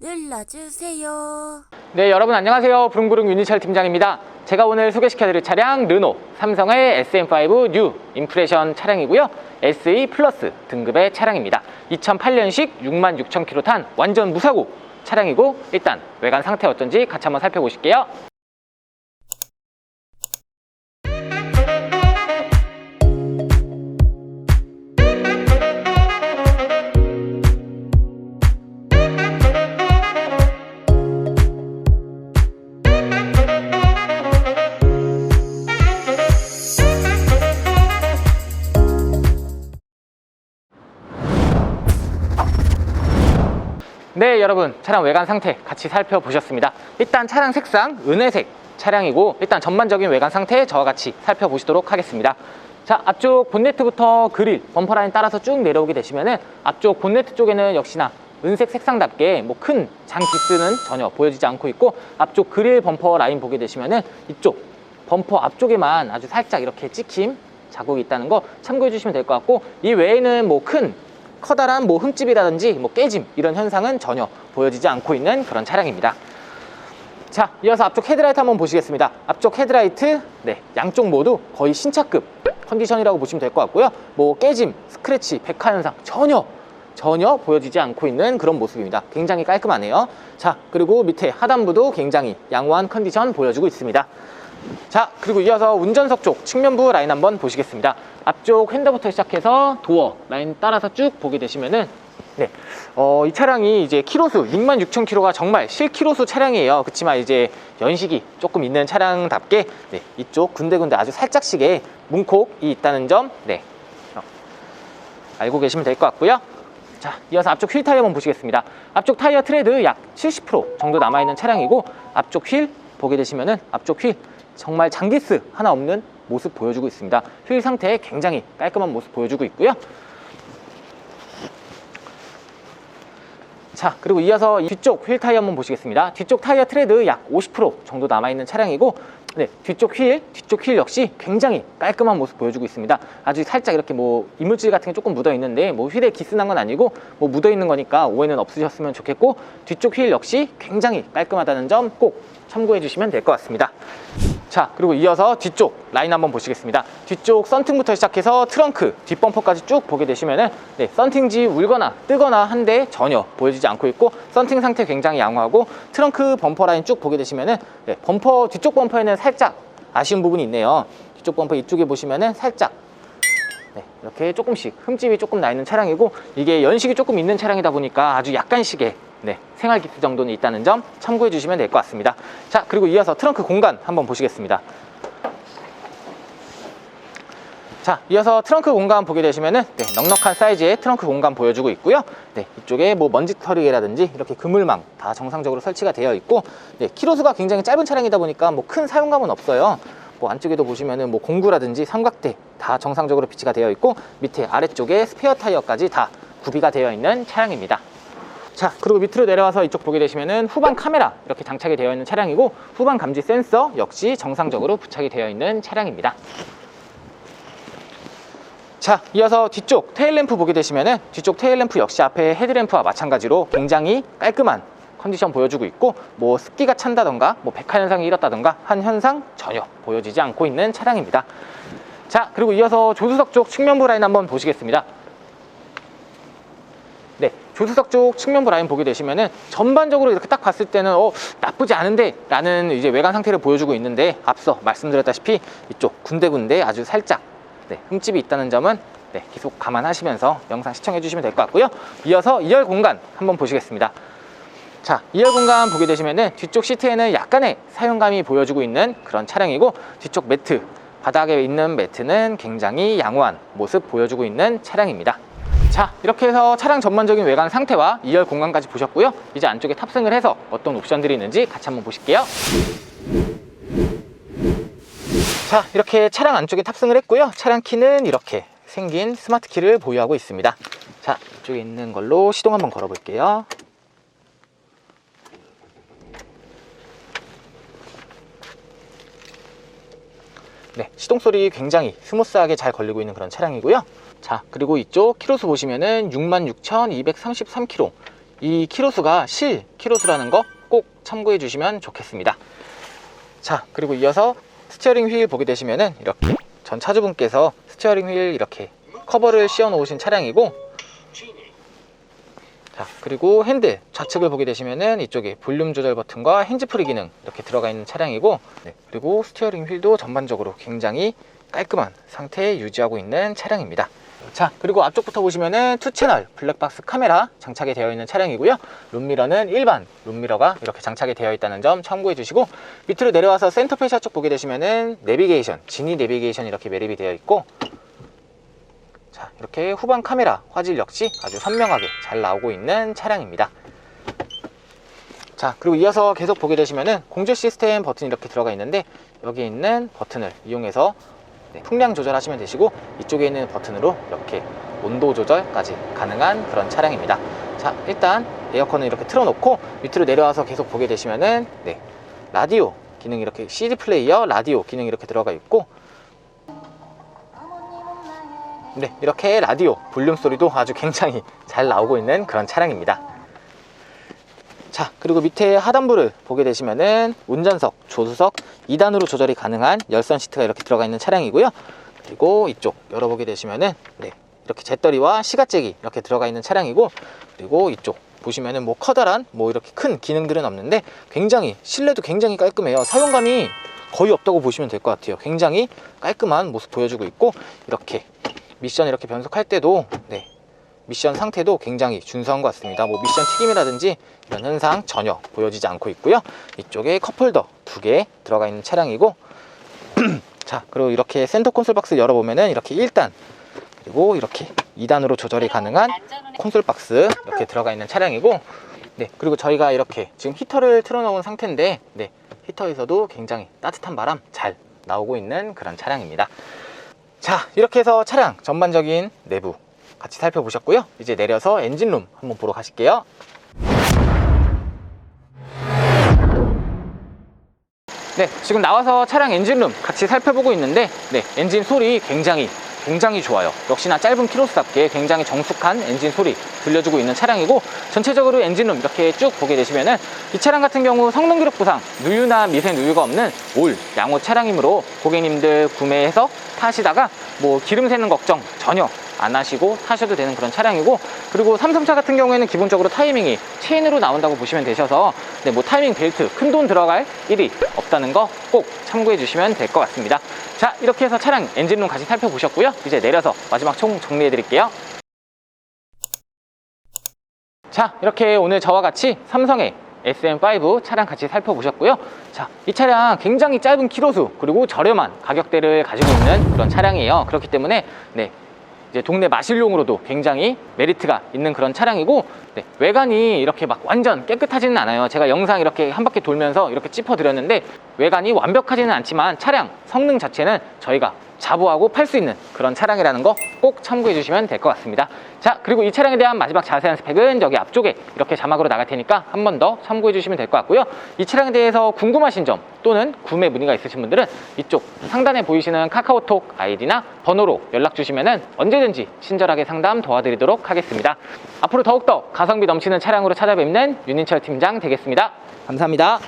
눌러주세요. 네, 여러분 안녕하세요. 부릉부릉 윤희철 팀장입니다. 제가 오늘 소개시켜드릴 차량 르노 삼성의 SM5 뉴 임프레션 차량이고요. SE 플러스 등급의 차량입니다. 2008년식 66,000km 탄 완전 무사고 차량이고 일단 외관 상태 어떤지 같이 한번 살펴보실게요. 네, 여러분 차량 외관 상태 같이 살펴보셨습니다. 일단 차량 색상 은회색 차량이고 일단 전반적인 외관 상태 저와 같이 살펴보시도록 하겠습니다. 자, 앞쪽 본네트부터 그릴, 범퍼 라인 따라서 쭉 내려오게 되시면은 앞쪽 본네트 쪽에는 역시나 은색 색상답게 뭐 큰 장 기스는 전혀 보여지지 않고 있고 앞쪽 그릴 범퍼 라인 보게 되시면은 이쪽 범퍼 앞쪽에만 아주 살짝 이렇게 찍힘 자국이 있다는 거 참고해 주시면 될 것 같고 이 외에는 뭐 큰 커다란 뭐 흠집이라든지 뭐 깨짐 이런 현상은 전혀 보여지지 않고 있는 그런 차량입니다. 자, 이어서 앞쪽 헤드라이트 한번 보시겠습니다. 앞쪽 헤드라이트, 네, 양쪽 모두 거의 신차급 컨디션이라고 보시면 될 것 같고요. 뭐 깨짐, 스크래치, 백화 현상 전혀 전혀 보여지지 않고 있는 그런 모습입니다. 굉장히 깔끔하네요. 자, 그리고 밑에 하단부도 굉장히 양호한 컨디션 보여주고 있습니다. 자, 그리고 이어서 운전석 쪽 측면부 라인 한번 보시겠습니다. 앞쪽 핸드부터 시작해서 도어 라인 따라서 쭉 보게 되시면은 네, 어, 이 차량이 이제 키로수 66,000km가 정말 실키로수 차량이에요. 그렇지만 이제 연식이 조금 있는 차량답게 네, 이쪽 군데군데 아주 살짝씩의 문콕이 있다는 점, 네, 어, 알고 계시면 될 것 같고요. 자, 이어서 앞쪽 휠 타이어 한번 보시겠습니다. 앞쪽 타이어 트레드 약 70% 정도 남아 있는 차량이고 앞쪽 휠 보게 되시면은 앞쪽 휠 정말 장기스 하나 없는 모습 보여주고 있습니다. 휠 상태 굉장히 깔끔한 모습 보여주고 있고요. 자, 그리고 이어서 이 뒤쪽 휠 타이어 한번 보시겠습니다. 뒤쪽 타이어 트레드 약 50% 정도 남아있는 차량이고, 네, 뒤쪽 휠, 뒤쪽 휠 역시 굉장히 깔끔한 모습 보여주고 있습니다. 아주 살짝 이렇게 뭐 이물질 같은 게 조금 묻어 있는데, 뭐 휠에 기스난 건 아니고, 뭐 묻어 있는 거니까 오해는 없으셨으면 좋겠고, 뒤쪽 휠 역시 굉장히 깔끔하다는 점 꼭 참고해 주시면 될 것 같습니다. 자, 그리고 이어서 뒤쪽 라인 한번 보시겠습니다. 뒤쪽 썬팅부터 시작해서 트렁크, 뒷범퍼까지 쭉 보게 되시면은 네, 썬팅지 울거나 뜨거나 한데 전혀 보여지지 않고 있고 썬팅 상태 굉장히 양호하고 트렁크 범퍼 라인 쭉 보게 되시면은 네, 범퍼 뒤쪽 범퍼에는 살짝 아쉬운 부분이 있네요. 뒤쪽 범퍼 이쪽에 보시면은 살짝 네, 이렇게 조금씩 흠집이 조금 나 있는 차량이고 이게 연식이 조금 있는 차량이다 보니까 아주 약간씩의 네, 생활 기스 정도는 있다는 점 참고해 주시면 될 것 같습니다. 자, 그리고 이어서 트렁크 공간 한번 보시겠습니다. 자, 이어서 트렁크 공간 보게 되시면은 네, 넉넉한 사이즈의 트렁크 공간 보여주고 있고요. 네, 이쪽에 뭐 먼지 털이라든지 이렇게 그물망 다 정상적으로 설치가 되어 있고, 네, 키로수가 굉장히 짧은 차량이다 보니까 뭐 큰 사용감은 없어요. 뭐 안쪽에도 보시면은 뭐 공구라든지 삼각대 다 정상적으로 비치가 되어 있고 밑에 아래쪽에 스페어 타이어까지 다 구비가 되어 있는 차량입니다. 자, 그리고 밑으로 내려와서 이쪽 보게 되시면은 후방 카메라 이렇게 장착이 되어 있는 차량이고 후방 감지 센서 역시 정상적으로 부착이 되어 있는 차량입니다. 자, 이어서 뒤쪽 테일램프 보게 되시면은 뒤쪽 테일램프 역시 앞에 헤드램프와 마찬가지로 굉장히 깔끔한 컨디션 보여주고 있고 뭐 습기가 찬다던가 뭐 백화 현상이 일었다던가 한 현상 전혀 보여지지 않고 있는 차량입니다. 자, 그리고 이어서 조수석 쪽 측면부 라인 한번 보시겠습니다. 네, 조수석 쪽 측면부 라인 보게 되시면은 전반적으로 이렇게 딱 봤을 때는 어 나쁘지 않은데 라는 이제 외관 상태를 보여주고 있는데 앞서 말씀드렸다시피 이쪽 군데군데 아주 살짝 네, 흠집이 있다는 점은 네, 계속 감안하시면서 영상 시청해 주시면 될 것 같고요. 이어서 2열 공간 한번 보시겠습니다. 자, 2열 공간 보게 되시면은 뒤쪽 시트에는 약간의 사용감이 보여주고 있는 그런 차량이고 뒤쪽 매트, 바닥에 있는 매트는 굉장히 양호한 모습 보여주고 있는 차량입니다. 자, 이렇게 해서 차량 전반적인 외관 상태와 2열 공간까지 보셨고요. 이제 안쪽에 탑승을 해서 어떤 옵션들이 있는지 같이 한번 보실게요. 자, 이렇게 차량 안쪽에 탑승을 했고요. 차량 키는 이렇게 생긴 스마트 키를 보유하고 있습니다. 자, 이쪽에 있는 걸로 시동 한번 걸어 볼게요. 네, 시동 소리 굉장히 스무스하게 잘 걸리고 있는 그런 차량이고요. 자, 그리고 이쪽 키로수 보시면은 66,233km. 이 키로수가 실 키로수라는 거 꼭 참고해 주시면 좋겠습니다. 자, 그리고 이어서 스티어링 휠 보게 되시면은 이렇게 전 차주분께서 스티어링 휠 이렇게 커버를 씌워 놓으신 차량이고 자, 그리고 핸들 좌측을 보게 되시면은 이쪽에 볼륨 조절 버튼과 핸즈프리 기능 이렇게 들어가 있는 차량이고 네, 그리고 스티어링 휠도 전반적으로 굉장히 깔끔한 상태에 유지하고 있는 차량입니다. 자, 그리고 앞쪽부터 보시면은 투 채널 블랙박스 카메라 장착이 되어 있는 차량이고요. 룸미러는 일반 룸미러가 이렇게 장착이 되어 있다는 점 참고해 주시고 밑으로 내려와서 센터페시아 쪽 보게 되시면은 내비게이션, 지니 내비게이션 이렇게 매립이 되어 있고 자, 이렇게 후방 카메라 화질 역시 아주 선명하게 잘 나오고 있는 차량입니다. 자, 그리고 이어서 계속 보게 되시면은 공조 시스템 버튼이 이렇게 들어가 있는데 여기에 있는 버튼을 이용해서 네, 풍량 조절하시면 되시고 이쪽에 있는 버튼으로 이렇게 온도 조절까지 가능한 그런 차량입니다. 자, 일단 에어컨을 이렇게 틀어놓고 밑으로 내려와서 계속 보게 되시면은 네, 라디오 기능 이렇게 CD 플레이어 라디오 기능 이렇게 들어가 있고 네, 이렇게 라디오 볼륨 소리도 아주 굉장히 잘 나오고 있는 그런 차량입니다. 자, 그리고 밑에 하단부를 보게 되시면은 운전석, 조수석 2단으로 조절이 가능한 열선 시트가 이렇게 들어가 있는 차량이고요. 그리고 이쪽 열어보게 되시면은 네, 이렇게 잿더리와 시가잭이 이렇게 들어가 있는 차량이고 그리고 이쪽 보시면은 뭐 커다란 뭐 이렇게 큰 기능들은 없는데 굉장히 실내도 굉장히 깔끔해요. 사용감이 거의 없다고 보시면 될 것 같아요. 굉장히 깔끔한 모습 보여주고 있고 이렇게 미션 이렇게 변속할 때도 네, 미션 상태도 굉장히 준수한 것 같습니다. 뭐 미션 튀김이라든지 이런 현상 전혀 보여지지 않고 있고요. 이쪽에 컵홀더 두 개 들어가 있는 차량이고 자 그리고 이렇게 센터 콘솔 박스 열어보면은 이렇게 1단 그리고 이렇게 2단으로 조절이 가능한 콘솔 박스 이렇게 들어가 있는 차량이고 네 그리고 저희가 이렇게 지금 히터를 틀어놓은 상태인데 네 히터에서도 굉장히 따뜻한 바람 잘 나오고 있는 그런 차량입니다. 자 이렇게 해서 차량 전반적인 내부 같이 살펴보셨고요. 이제 내려서 엔진룸 한번 보러 가실게요. 네 지금 나와서 차량 엔진룸 같이 살펴보고 있는데 네 엔진 소리 굉장히 굉장히 좋아요. 역시나 짧은 키로수답게 굉장히 정숙한 엔진 소리 들려주고 있는 차량이고 전체적으로 엔진룸 이렇게 쭉 보게 되시면은 이 차량 같은 경우 성능 기록 부상 누유나 미세 누유가 없는 올 양호 차량이므로 고객님들 구매해서 타시다가 뭐 기름 새는 걱정 전혀 안 하시고 타셔도 되는 그런 차량이고 그리고 삼성차 같은 경우에는 기본적으로 타이밍이 체인으로 나온다고 보시면 되셔서 네, 뭐 타이밍 벨트 큰 돈 들어갈 일이 없다는 거 꼭 참고해 주시면 될 것 같습니다. 자 이렇게 해서 차량 엔진룸 같이 살펴보셨고요. 이제 내려서 마지막 총 정리해 드릴게요. 자 이렇게 오늘 저와 같이 삼성의 SM5 차량 같이 살펴보셨고요. 자 이 차량 굉장히 짧은 키로수 그리고 저렴한 가격대를 가지고 있는 그런 차량이에요. 그렇기 때문에 네 이제 동네 마실용으로도 굉장히 메리트가 있는 그런 차량이고 네, 외관이 이렇게 막 완전 깨끗하지는 않아요. 제가 영상 이렇게 한 바퀴 돌면서 이렇게 짚어드렸는데 외관이 완벽하지는 않지만 차량 성능 자체는 저희가 자부하고 팔 수 있는 그런 차량이라는 거 꼭 참고해 주시면 될 것 같습니다. 자 그리고 이 차량에 대한 마지막 자세한 스펙은 여기 앞쪽에 이렇게 자막으로 나갈 테니까 한 번 더 참고해 주시면 될 것 같고요. 이 차량에 대해서 궁금하신 점 또는 구매 문의가 있으신 분들은 이쪽 상단에 보이시는 카카오톡 아이디나 번호로 연락 주시면 언제든지 친절하게 상담 도와드리도록 하겠습니다. 앞으로 더욱더 가성비 넘치는 차량으로 찾아뵙는 윤인철 팀장 되겠습니다. 감사합니다